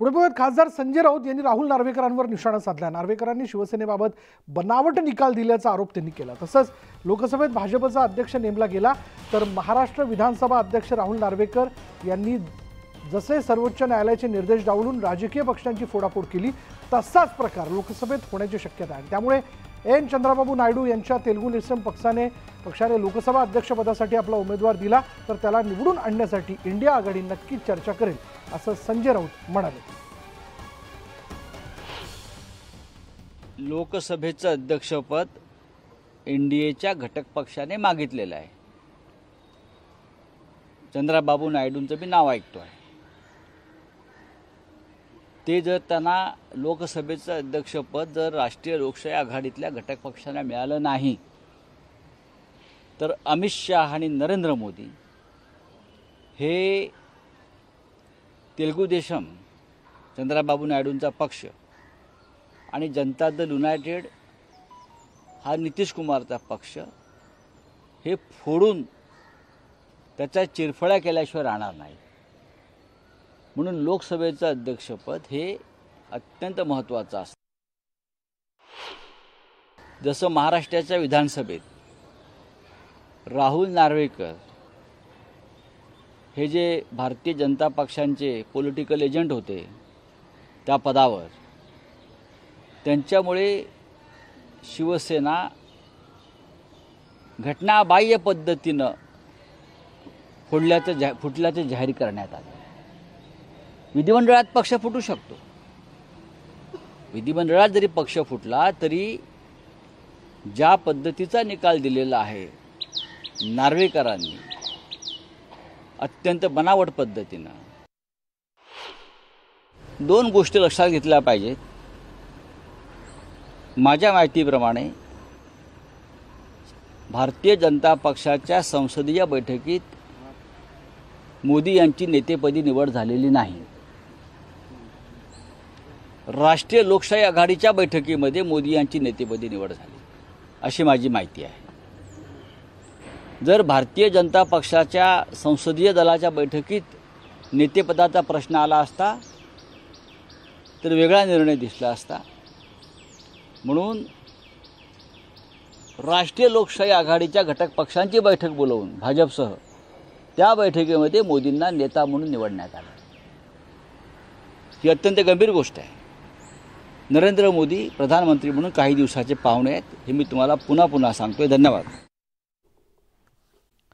पुढे खासदार संजय राऊत यांनी राहुल नार्वेकरांवर निशाणा साधला. नार्वेकरांनी शिवसेनेबाबत बनावट निकाल दिल्याचा आरोप त्यांनी केला. तसंच लोकसभेत भाजपचा अध्यक्ष नेमला गेला तर महाराष्ट्र विधानसभा अध्यक्ष राहुल नार्वेकर यांनी जसे सर्वोच्च न्यायालयाचे निर्देश डावलून राजकीय पक्षांची फोडाफोड केली तसाच प्रकार लोकसभेत होण्याची शक्यता आहे. त्यामुळे एन चंद्राबाबू नायडू यांच्या तेलुगू देसम पक्षाने पक्षाने लोकसभा अध्यक्षपदासाठी आपला उमेदवार दिला तर त्याला निवडून आणण्यासाठी इंडिया आघाडी नक्कीच चर्चा करेल असं संजय राऊत म्हणाले. लोकसभेचं अध्यक्षपद एन डी एच्या घटक पक्षाने मागितलेलं आहे. चंद्राबाबू नायडूंचं मी नाव ऐकतो आहे ते जर त्यांना लोकसभेचं अध्यक्षपद जर राष्ट्रीय लोकशाही आघाडीतल्या घटक पक्षांना मिळालं नाही तर अमित शहा आणि नरेंद्र मोदी हे तेलगू देशम चंद्राबाबू नायडूंचा पक्ष आणि जनता दल युनायटेड हा नितीश कुमारचा पक्ष हे फोडून त्याच्या चिरफळ्या केल्याशिवाय राहणार नाही म्हणून लोकसभेचं अध्यक्षपद हे अत्यंत महत्त्वाचं असतं. जसं महाराष्ट्राच्या विधानसभेत राहुल नार्वेकर हे जे भारतीय जनता पक्षांचे पॉलिटिकल एजंट होते त्या पदावर त्यांच्यामुळे शिवसेना घटनाबाह्य पद्धतीनं फोडल्याचं जा फुटल्याचं जाहीर करण्यात आलं. विधिमंडळात पक्ष फुटू शकतो. विधिमंडळात जरी पक्ष फुटला तरी ज्या पद्धतीचा निकाल दिलेला आहे नार्वेकरांनी अत्यंत बनावट पद्धतीनं दोन गोष्टी लक्षात घेतल्या पाहिजेत. माझ्या माहितीप्रमाणे भारतीय जनता पक्षाच्या संसदीय बैठकीत मोदी यांची नेतेपदी निवड झालेली नाही. राष्ट्रीय लोकशाही आघाडीच्या बैठकीमध्ये मोदी यांची नेतेपदी निवड झाली. अशी माझी माहिती आहे. जर भारतीय जनता पक्षाच्या संसदीय दलाच्या बैठकीत नेतेपदाचा प्रश्न आला असता तर वेगळा निर्णय दिसला असता. म्हणून राष्ट्रीय लोकशाही आघाडीच्या घटक पक्षांची बैठक बोलवून भाजपसह त्या बैठकीमध्ये मोदींना नेता म्हणून निवडण्यात आलं. ही अत्यंत गंभीर गोष्ट आहे. नरेंद्र मोदी प्रधानमंत्री म्हणून काही दिवसाचे पाहुणे आहेत. हे मी तुम्हाला पुन्हा पुन्हा सांगतोय. धन्यवाद.